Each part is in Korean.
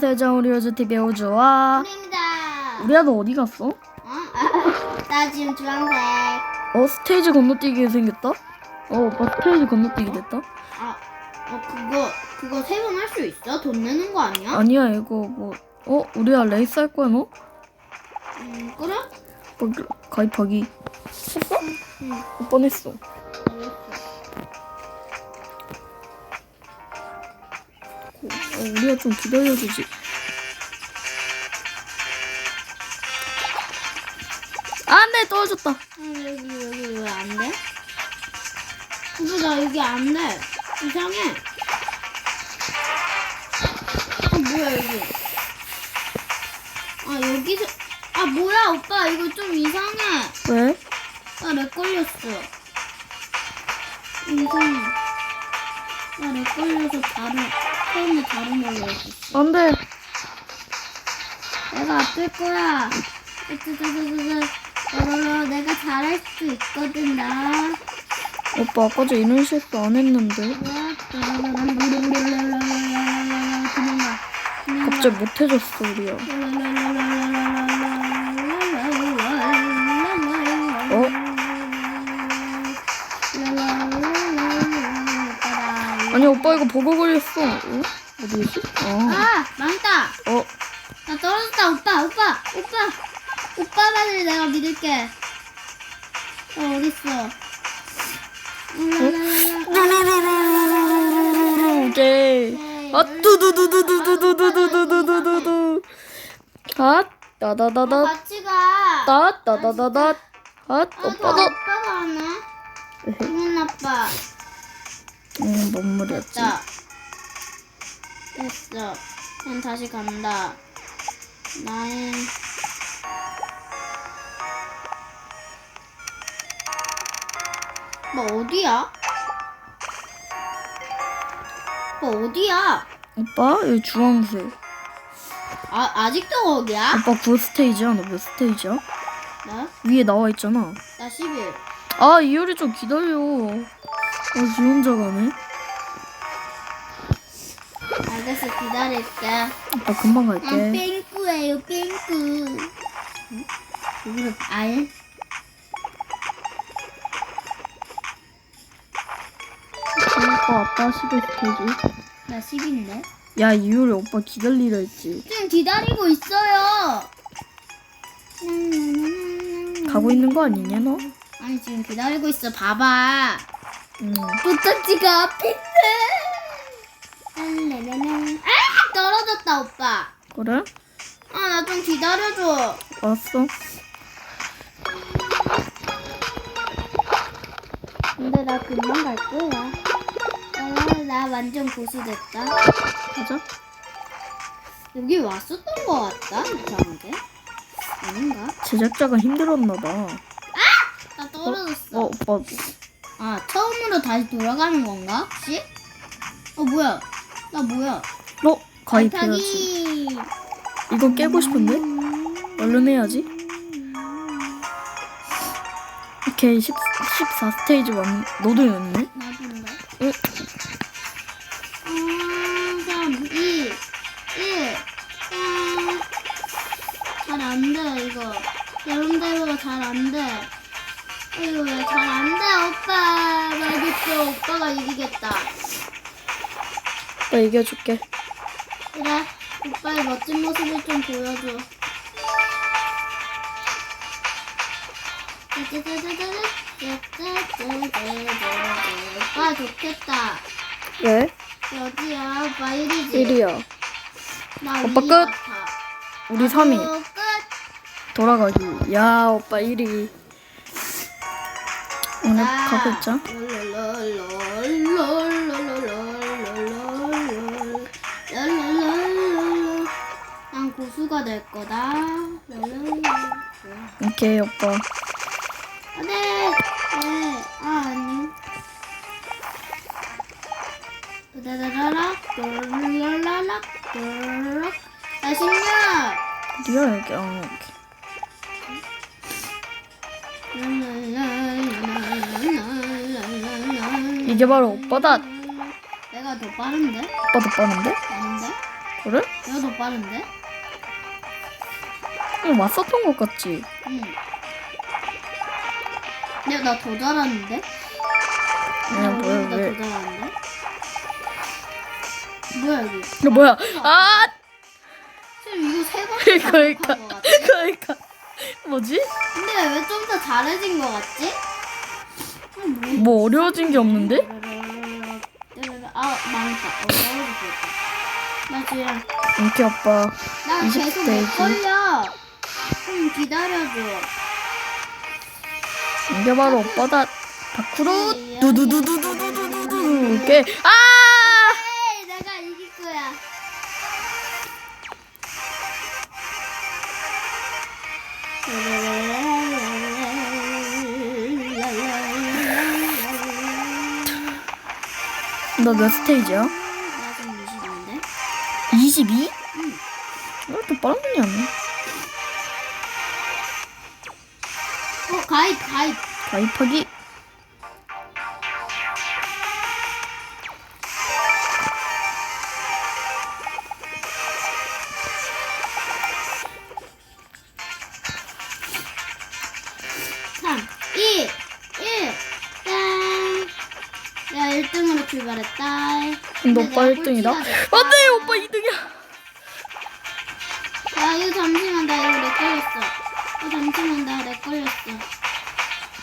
세정 우리 요즈 TV 우주와 입니다. 우리야 너 어디 갔어? 어? 나 지금 주황색. 어 스테이지 건너뛰기 생겼다? 어 오빠 스테이지 건너뛰기 됐다? 아, 어 그거 그거 세 번 할 수 있어? 돈 내는 거 아니야? 아니야 이거 뭐 어? 우리야 레이스 할 거야 너? 음, 그래? 뭐, 가입하기 했어? 응. 몇번 했어 우리가 좀 기다려주지 안 돼 떨어졌다 아, 여기 여기 왜 안 돼? 근데 나 여기 안 돼. 이상해. 아 뭐야 여기? 아 여기서 아 뭐야 오빠 이거 좀 이상해. 왜? 나 렉 걸렸어. 이상해. 나 렉 걸려서 다른 처음에 다른 걸로 했었어. 안 돼 내가 아플 거야. 으뜨뜨뜨뜨뜨. 러러러 내가 잘할 수 있거든 나. 오빠 아까 전 이런 실수 안 했는데 도망가. 갑자기 못해줬어 우리야 아니 오빠 이거 버그 걸렸어 어? 어디지? 아, 아, 망했다. 어 나 떨어졌다, 오빠, 오빠, 오빠. 오빠만을 내가 믿을게. 어, 어딨어? 오케이 아 뚜두두두두두두두두두두두 아 따다다다 같이 가. 따 따다다다 아 아, 저 오빠도 오빠가 하네. 기분 나빠. 음 뭔 물이었지 됐다. 됐어. 그냥 다시 간다. 나의 뭐 어디야? 뭐 어디야? 오빠 여기 주황색 아 아직도 거기야? 오빠 9 스테이지야 너 몇 스테이지야? 나? 위에 나와 있잖아 나 11. 아 이효리 좀 기다려 아 지 혼자 가네 알겠어 기다릴게. 오빠 금방 난 갈게 뺑꾸예요 뺑꾸. 응? 여기로 알? 오빠 왔다 11 스테이지 나 10인데? 야 이효리 오빠 기다리라 했지 지금 기다리고 있어요. 가고 있는 거 아니냐 너? 아니 지금 기다리고 있어. 봐봐. 응 도착지가 앞인데. 아 떨어졌다 오빠. 그래? 아 나 좀 기다려줘. 왔어 근데 나 금방 갈 거야. 아, 나 완전 고수됐다. 가자 여기 왔었던 거 같다. 이상하게. 아닌가? 제작자가 힘들었나 봐 나 떨어졌어. 어, 오빠 아 처음으로 다시 돌아가는 건가? 혹시? 어 뭐야? 나 뭐야? 너 가입해야지 발타기. 이거 깨고 싶은데? 얼른 해야지 오케이 10, 14 스테이지 완 너도 했네? 나 이겼어. 오빠가 이기겠다. 나 이겨줄게 그래. 오빠의 멋진 모습을 좀 보여줘. 오빠 좋겠다. 왜? 여기야, 오빠 1위지. 1위야 나 오빠 위 끝. 우리 3위 나도 끝. 돌아가기 야 오빠 1위 오늘 가보자. 난 고수가 될 거다. 오케이 오빠. 아, 네. 네. 아 아니. 야, 아, 신나. 네가 이렇게 올게. 이게 바로 오빠다 내가 더 빠른데? 오빠 더 빠른데? 아닌데? 그래? 내가 더 빠른데? 이거 맞섰던 것 같지? 응. 내가 나더 잘하는데? 야, 뭐야, 나더 왜. 잘하는데? 뭐야 이거? 이거 뭐야? 아! 지금 이거 세 번째 그러니까. 거 같지? 그러니까. 뭐지? 근데 왜 좀 더 잘해진 거 같지? 아, 뭐, 뭐 어려워진 게 없는데? 아 망했다. 어. 나 지금 이렇게 아빠. 나 20 계속 대지. 걸려. 좀 기다려줘. 이게 바로 오빠다. 밖으로 두두두두두두두두 이렇게 아! 너 몇 스테이지야? 나 지금 20인데? 22? 응. 왜 이렇게 빠른 편이 안 나? 어, 가입, 가입. 가입하기. 오빠 내가 1등이다? 꼴찌가 됐다. 안돼 오빠 2등이야. 야, 이거 잠시만, 나 이거 렉 걸렸어. 어, 잠시만, 나 렉 걸렸어.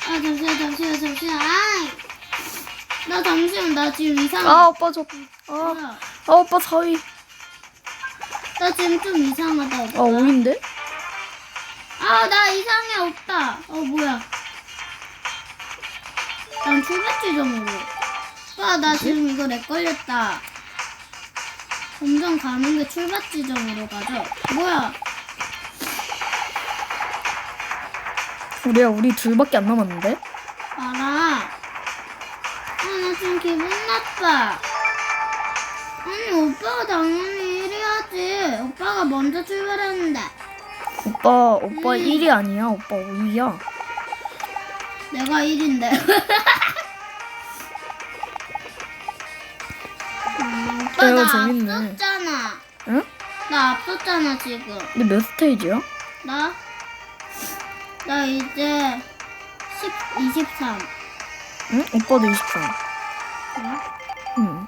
아, 잠시만, 잠시만, 잠시만. 아이! 나 잠시만, 나 지금 이상해. 아 오빠 저. 아, 뭐야? 아 오빠 4위. 나 지금 좀 이상하다. 아 5위인데? 아, 나 이상해, 오빠. 어, 뭐야. 난 출발 지점으로. 오빠, 나 지금 이거 렉 걸렸다. 점점 가는 게 출발 지점으로 가죠. 뭐야. 우리야 우리 둘밖에 안 남았는데? 알아. 아, 나 지금 기분 나빠. 아니, 오빠가 당연히 1위야지. 오빠가 먼저 출발했는데. 오빠 오빠 음. 1위 아니야. 오빠 5위야. 내가 1인데. 음, 오빠, 야, 나 재밌네. 앞섰잖아. 응? 나 앞섰잖아, 지금. 근데 몇 스테이지야? 나? 나 이제 10, 23. 응? 오빠도 23. 응? 응.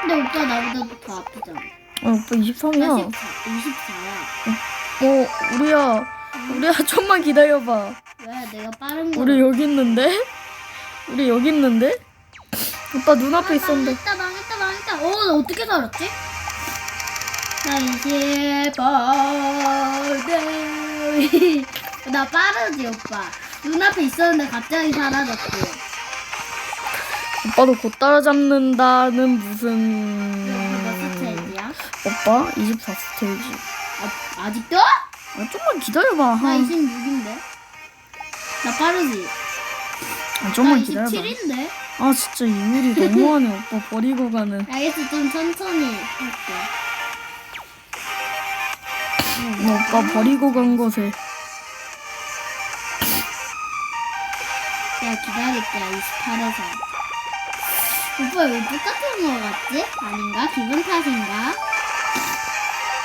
근데 오빠 나보다 더 아프잖아. 아 오빠 나 23이야. 14, 24야. 어 우리야 우리야 좀만 기다려봐. 왜 내가 빠른 거? 우리 여기 있는데? 우리 여기 있는데? 오빠 눈앞에 있었는데. 망했다 망했다 망했다. 어, 나 어떻게 살았지? 나 이제 버드. 나 빠르지 오빠. 눈앞에 있었는데 갑자기 사라졌지. 오빠도 곧 따라잡는다는 몇 무슨 스테이지야? 오빠 24 스테이지. 아, 아직도? 아, 좀만 기다려봐. 나 한 26인데. 나 빠르지? 아, 나 좀만 기다려봐. 27인데? 아 진짜 이율이 너무하네 오빠 버리고 가는. 알겠어, 좀 천천히 할게. 너 오빠 버리고 간 것에 내가 기다릴게, 28에서. 오빠 왜 똑같은 거 같지? 아닌가? 기분 탓인가?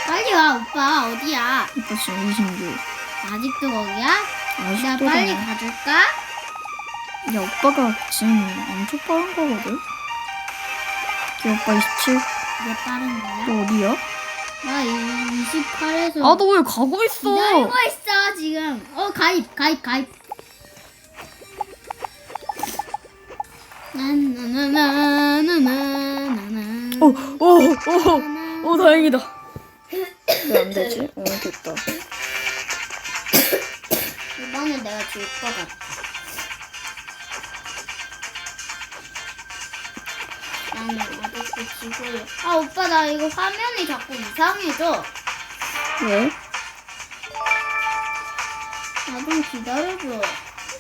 빨리 와, 오빠. 어디야? 오빠 지금 26. 아직도 거기야? 나 아직도 빨리 가. 가줄까? 야 오빠가 지금 엄청 빠른 거거든? 야 오빠 27? 이게 빠른 거야? 너 어디야? 나 28에서 아 너 왜 가고 있어? 가고 있어 지금 어 가입 가입 가입 나나나나나나나 다행이다. 왜 안 되지? 어, 됐다. 이번에 내가 줄 거 같아 아 오빠 나 이거 화면이 자꾸 이상해져. 왜? 나 좀 기다려줘.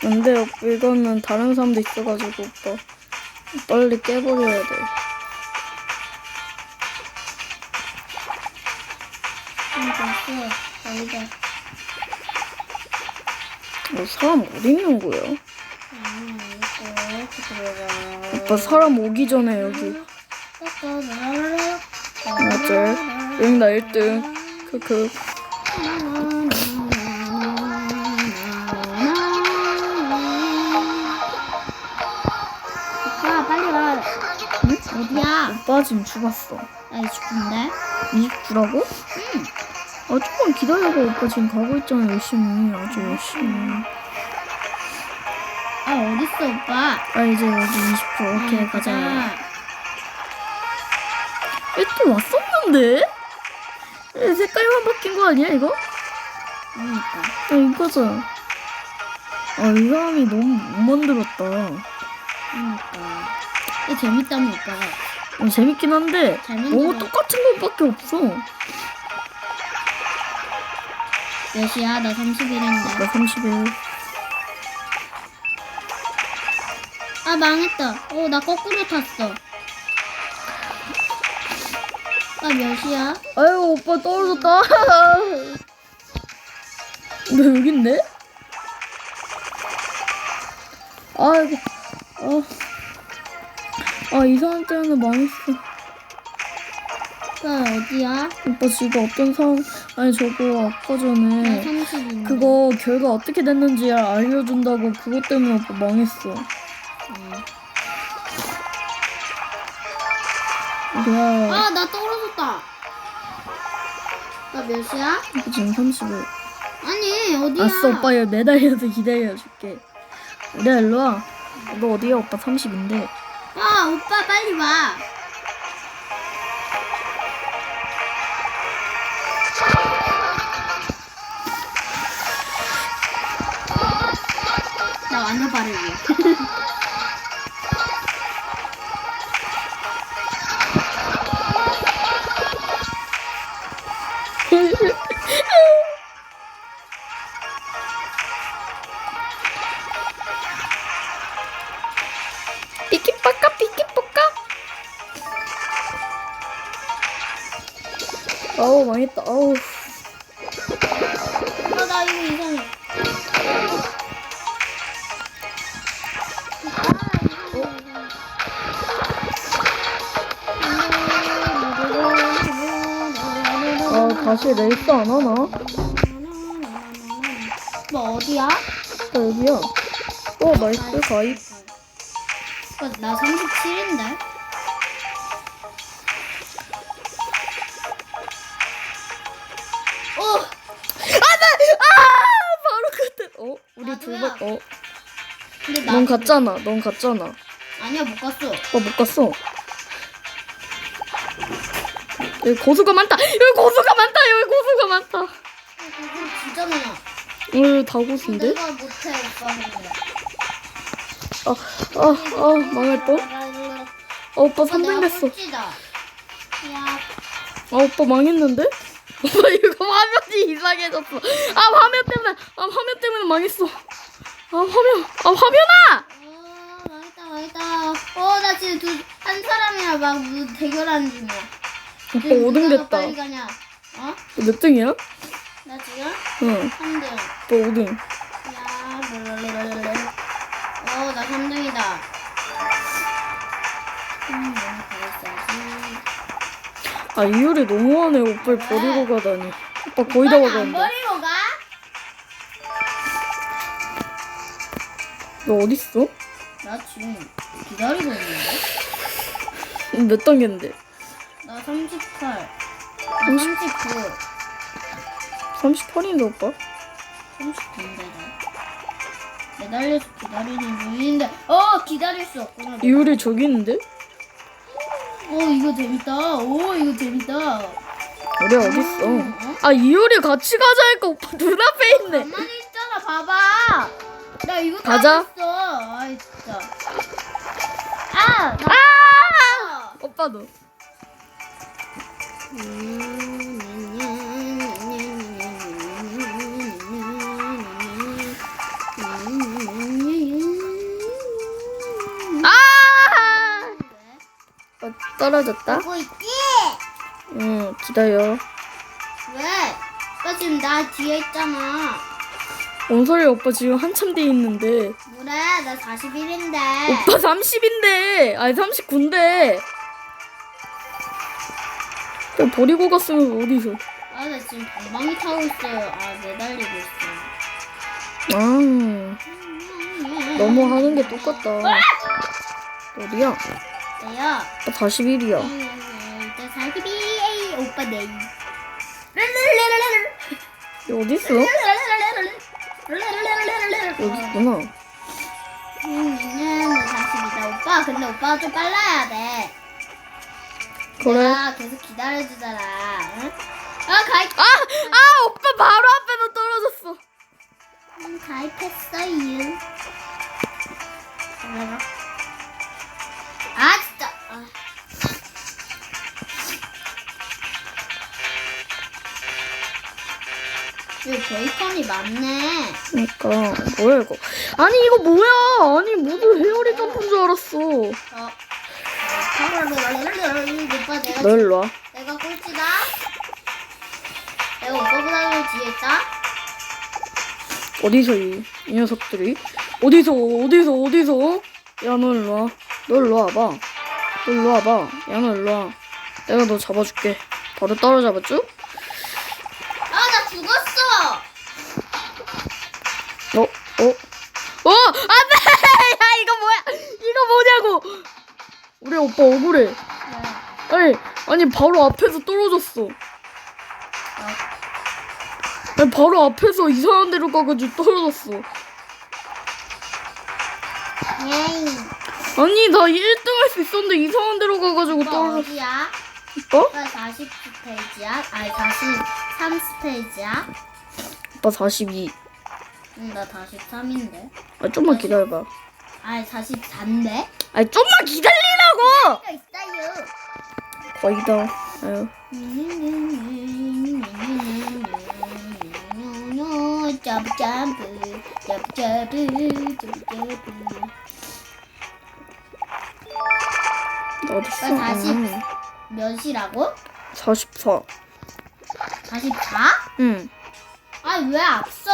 안돼 오빠 이거는 다른 사람도 있어가지고 오빠 빨리 깨버려야 돼. 좀 됐어. 여기다. 어, 사람 어디 있는 거야? 오빠 사람 오기 전에 여기. 딱 맞죠? 응, 나 1등. 크크. 오빠 빨리 와. 응? 어디야? 오빠 지금 죽었어. 나 20분인데. 29라고? 응. 아, 조금 기다려봐. 오빠 지금 가고 있잖아, 열심히. 아주 열심히. 아 어딨어 오빠? 아, 이제 여기 20%. 오케이, 아, 가자. 얘또 왔었는데? 얘 색깔만 바뀐 거 아니야, 이거? 그러니까. 아, 이거죠. 아, 이 사람이 너무 못 만들었다. 그러니까. 이게 재밌다면 오빠가 어, 재밌긴 한데, 잘 너무 만들어. 똑같은 것밖에 없어. 몇이야? 나 31인데. 나 31. 아 망했다. 어 나 거꾸로 탔어. 아 몇이야? 아유, 오빠 떨어졌다. 너 여기 있네? 아. 아, 이 사람 때문에 망했어. 오빠 어디야? 오빠 지금 어떤 상황, 아니, 저거 아까 나 전에 30인데. 그거 결과 어떻게 됐는지 알려준다고 그것 때문에 오빠 망했어. 뭐야, 아 나 떨어졌다. 나 몇이야? 지금 30일. 아니 어디야? 알았어, 오빠 여기 매달려서 기다려줄게. 우리야, 일로 와. 너 어디야? 오빠 30인데. 아 오빠 빨리 와. 다시 레이스 안 하나? 뭐 어디야? 나 여기야. 어, 나이스, 가입. 어, 나 37인데? 어! 바로 그때. 어? 우리. 두 번, 어? 근데 나 넌 갔잖아. 넌 갔잖아. 아니야 못 갔어. 어, 못 갔어. 여기 고수가 많다. 여기 고수가 많다. 여기 고수가 많다. 그거 진짜 많아. 여기 다 고수인데? 내가 못해 오빠 근데. 아, 아, 아, 망할 뻔. 아, 오빠 3등 됐어. 꼴찌다. 야, 아, 오빠 망했는데? 오빠 이거 화면이 이상해졌어. 아, 화면 때문에, 아, 화면 때문에 망했어. 아, 화면, 아, 화면아! 어, 망했다, 망했다. 어, 나 지금 두, 한 사람이랑 막 무- 대결하는 중이야. 오빠 지금 5등 누가 됐다. 빨리 가냐? 어? 몇 등이야? 나 지금 응, 3등. 오빠 5등. 야, 랄랄랄랄랄. 어, 나 3등이다. 음, 너무 잘했어야지. 아, 이효리 너무하네. 오빠를 버리고 가다니. 오빠 거의 다 안 와가는데. 버리고 가? 너 어딨어? 나 지금 기다리고 있는데? 몇 단계인데? 나 38. 나 39. 38인데, 오빠? 39인데, 나. 매달려서 기다리는 중인데, 어! 기다릴 수 없구나. 내가. 이효리 저기 있는데? 어, 이거 재밌다. 오, 이거 재밌다. 우리 어딨어? 아, 이효리 같이 가자 하니까 오빠 눈앞에 있네. 가만히 있잖아, 봐봐. 나 이거 다 가자. 했어. 아이, 진짜. 아! 나 아! 오빠도. 아! 어, 떨어졌다? 보고 있지? 응, 기다려. 왜? 나 지금 나 뒤에 있잖아. 뭔 소리야, 오빠 지금 한참 뒤에 있는데. 그래, 나 41인데. 오빠 30인데, 아니 39인데. 그냥 버리고 갔으면 어디서? 아, 나 지금 방망이 타고 있어요. 아, 매달리고 있어요. 아, 너무 하는 게 똑같다. 어디야? 나 41이야. 일단 오빠 네. 어디 있어? 여기 있구나. 음, 다시 믿어 오빠. 근데 오빠가 좀 빨라야 돼. 그래. 내가 계속 기다려주잖아. 응? 아 가입. 아, 아, 오빠 바로 앞에서 떨어졌어. 음, 가입했어요. 아 진짜. 아. 이거 베이컨이 많네. 그러니까 뭐야 이거? 아니 이거 뭐야? 아니 모두 헤어리 점프인 줄 알았어. 어. 오빠 내가 너 일로 와. 내가 꼴찌다. 내가 오빠보다 뒤에 있다. 어디서 이, 이 녀석들이? 어디서 어디서 어디서? 야 너 일로 와. 너 일로 와봐. 너 일로 와봐. 야 너 일로 와. 내가 너 잡아줄게. 바로 따라잡았죠? 오빠 억울해. 아니 아니 바로 앞에서 떨어졌어. 아니 바로 앞에서 이상한 데로 가가지고 떨어졌어. 에이. 아니 나 1등 할 수 있었는데 이상한 데로 가가지고 오빠 떨어졌어. 어디야? 오빠? 오빠 40 스테이지야? 아니 43 스테이지야? 오빠 42. 응, 나 43인데. 아 좀만 기다려봐. 아니 44인데? 아니 좀만 기다리라고! 가 있어요. 거의 다. 아유. 점프 점프 점프 점프 점프 점프 나 어딨어? 오빠 다시. 응. 몇이라고? 44. 44? 응. 아니 왜 앞서?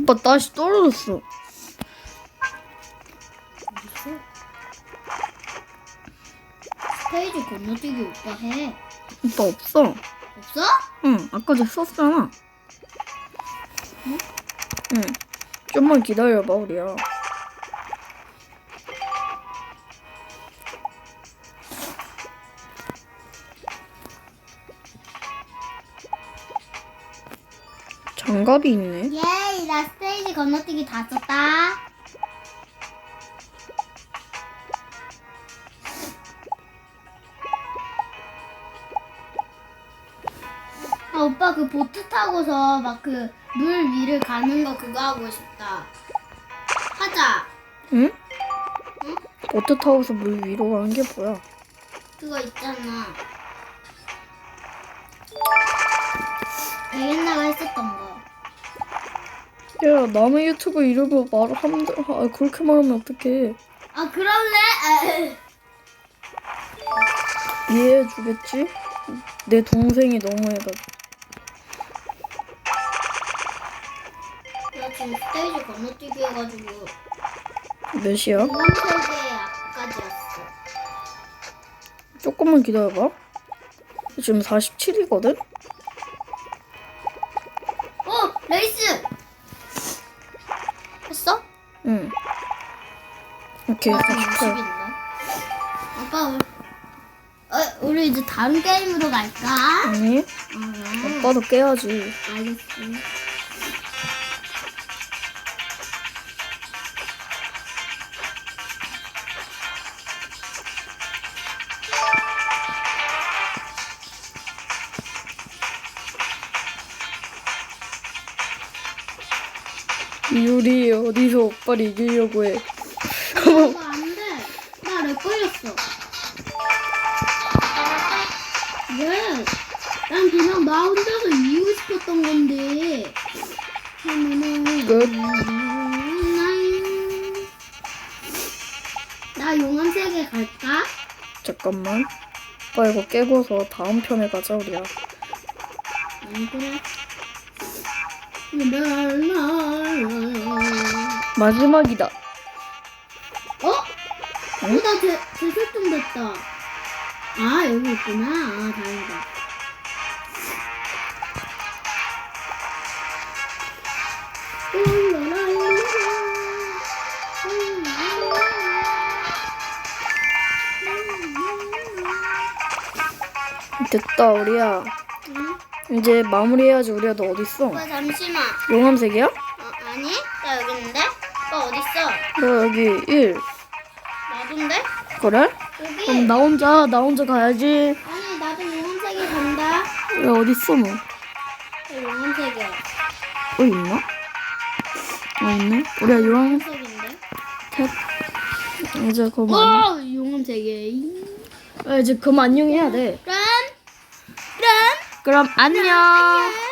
오빠 다시 떨어졌어. 스테이지 건너뛰기 오빠 해 오빠 없어. 없어? 응. 아까 전 썼잖아. 응. 좀만 기다려봐 우리야. 장갑이 있네. 예이 나 스테이지 건너뛰기 다 썼다 그 보트 타고서 막 그 물 위를 가는 거 그거 하고 싶다 하자 응? 응? 보트 타고서 물 위로 가는 게 뭐야? 그거 있잖아 옛날에 했었던 거 야 남의 유튜브 이름으로 말을 하면 돼. 아 그렇게 말하면 어떡해. 아 그럴래? 이해해 주겠지? 내 동생이 너무해가지고. 지금 스테이지 건너뛰기 해가지고 몇이야? 공감세계 앞까지 왔어 조금만 기다려봐. 지금 47이거든? 어 레이스 했어? 응. 오케이, 나 48. 60인데 아빠 우리, 어, 우리 이제 다른 게임으로 갈까? 아니, 어, 오빠도 깨야지. 알겠어 오빠를 이기려고 해. 이거 안 돼 나렉 걸렸어 왜? 난 그냥 나 혼자서 이기고 싶었던 건데 끝. 나 용암 세계 갈까? 잠깐만. 오빠 이거 깨고서 다음 편에 가자, 우리야. 안 그래? 마지막이다. 어? 어, 응? 나 재, 재설정 됐다. 아 여기 있구나. 아 다행이다. 됐다 우리야. 응? 이제 마무리해야지 우리야 너 어딨어? 오빠 잠시만. 용암색이야? 어, 아니 있어? 너 여기 1. 나도인데? 그래? 여기. 그럼 나 혼자 나 혼자 가야지. 아니 나도 용암색이 간다. 왜 어딨어 너? 나 용암색이야. 어 있나? 어 있네. 우리 야 용암 용암색인데? 탭. 이제 안, 와 용암색이. 아, 이제 그럼 안녕해야 돼. 그럼 그럼 그럼 안녕. 안녕.